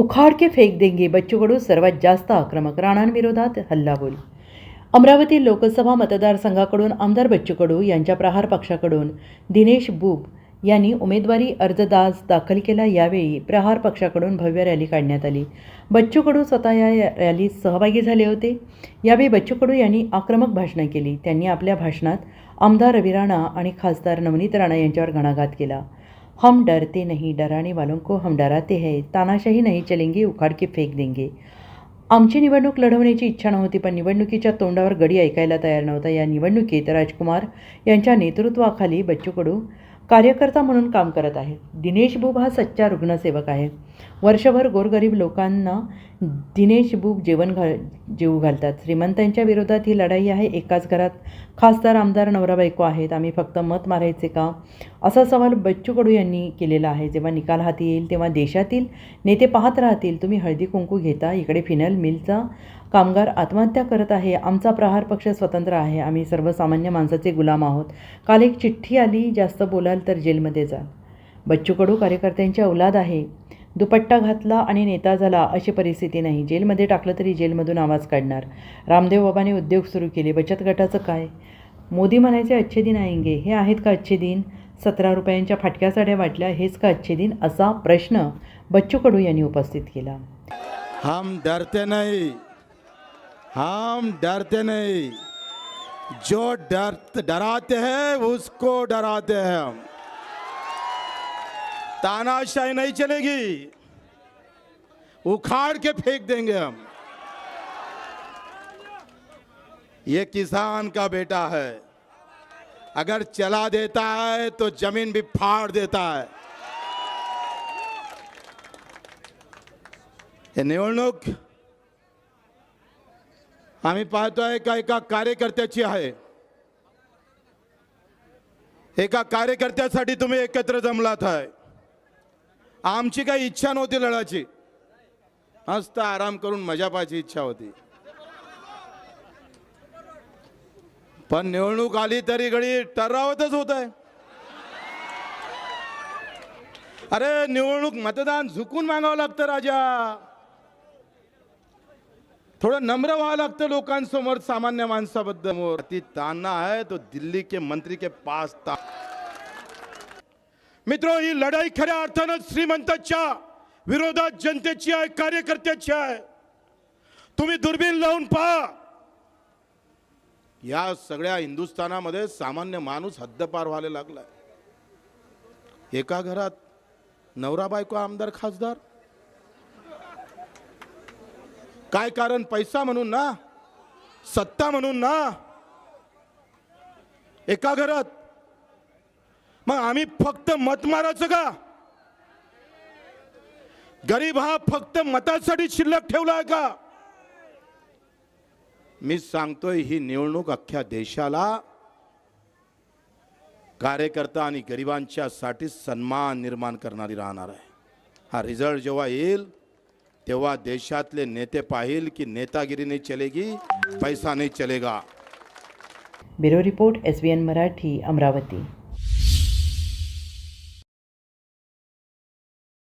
उखाड के fake देंगे बच्चू कडू सर्वात जास्त आक्रमक। राणांविरोधात हल्लाबोल। अमरावती लोकसभा मतदारसंघाकडून आमदार बच्चू कडू यांच्या प्रहार पक्षाकडून दिनेश बुब यांनी उमेदवारी अर्जदास दाखल केला. यावेळी प्रहार पक्षाकडून भव्य रॅली काढण्यात आली. बच्चू कडू स्वतः या रॅलीत सहभागी झाले होते. यावेळी बच्चू कडू यांनी आक्रमक भाषणं केली. त्यांनी आपल्या भाषणात आमदार रवी राणा आणि खासदार नवनीत राणा यांच्यावर घणाघात केला. हम डरते नहीं डराने वालों को हम डराते हैं तानाशाही नहीं चलेंगे उखाड के फेक देंगे। आमची निवडणूक लढवण्याची इच्छा नव्हती पण निवडणुकीच्या तोंडावर गडी ऐकायला तयार नव्हता. या निवडणुकीत राजकुमार यांच्या नेतृत्वाखाली बच्चू कडू कार्यकर्ता म्हणून काम करत आहेत. दिनेश बुब हा सच्चा रुग्णसेवक आहे. वर्षभर गोरगरीब लोकांना दिनेश बुक जेवण घाल जेवू घालतात. श्रीमंतांच्या विरोधात ही लढाई आहे. एकाच घरात खासदार आमदार नवरा बायको आहेत. आम्ही फक्त मत मारायचे का? असा सवाल बच्चू कडू यांनी केलेला आहे. जेव्हा निकाल हाती येईल तेव्हा देशातील नेते पाहत राहतील. तुम्ही हळदी कुंकू घेता इकडे फिनल मिलचा कामगार आत्महत्या करत आहे. आमचा प्रहार पक्ष स्वतंत्र आहे. आम्ही सर्वसामान्य माणसाचे गुलाम आहोत. काल एक चिठ्ठी आली. जास्त बोलाल तर जेलमध्ये जा. बच्चू कडू कार्यकर्त्यांची औलाद आहे. दुपट्टा घातला आणि नेता झाला अशी परिस्थिती नाही. जेलमध्ये टाकलं तरी जेलमधून आवाज काढणार. रामदेव बाबांनी उद्योग सुरू केले. बचत गटाचं काय? मोदी म्हणायचे अच्छे दिन आएंगे हे आहेत का अच्छे दिन सतरा रुपयांच्या फाटक्या साड्या वाटल्या. हेच का अच्छे दिन असा प्रश्न बच्चू कडू यांनी उपस्थित केला. हम डरते नाही. हम डरते नाही. जो डर डराते हैं उसको डराते हैं हम. तानाशाही नहीं चलेगी। उखाड़ के फेंक देंगे हम। ये किसान का बेटा है। अगर चला देता है तो ज़मीन भी फाड़ देता है। हे निवडणूक आम्ही पाहतोय का एका कार्यकर्त्याची आहे। एका एकत्र जमलात आहे। आमची काही इच्छा नव्हती लढाची मस्त आराम करून मजा पाहायची इच्छा होती. पण निवडणूक आली तरी घडी टरावतच होत आहे अरे निवडणूक मतदान झुकून मागावं लागतं राजा. थोडं नम्र व्हावं लागतं लोकांसमोर सामान्य माणसाबद्दल. ती ताना आहे तो दिल्ली के मंत्री के पास ता मित्र ही लढाई खऱ्या अर्थानं श्रीमंताच्या विरोधात जनतेची आहे कार्यकर्त्याची आहे. तुम्ही दुर्बीण लावून पहा. या सगळ्या हिंदुस्थानामध्ये सामान्य माणूस हद्दपार व्हायला लागलाय. एका घरात नवरा बायको आमदार खासदार? काय कारण? पैसा म्हणून ना? सत्ता म्हणून ना? एका घरात मग आम्ही फक्त मत मारायचं का? गरीब हा फक्त मतासाठी शिल्लक ठेवलाय का? मी सांगतोय ही निवडणूक अख्ख्या देशाला कार्यकर्ता आणि गरिबांच्या साठी सन्मान निर्माण करणारी राहणार आहे. हा रिझल्ट जेव्हा येईल तेव्हा देशातले नेते पाहिल की नेतागिरी नाही चलेगी पैसा नाही चलेगा. Bureau report S B N Marathi Amravati.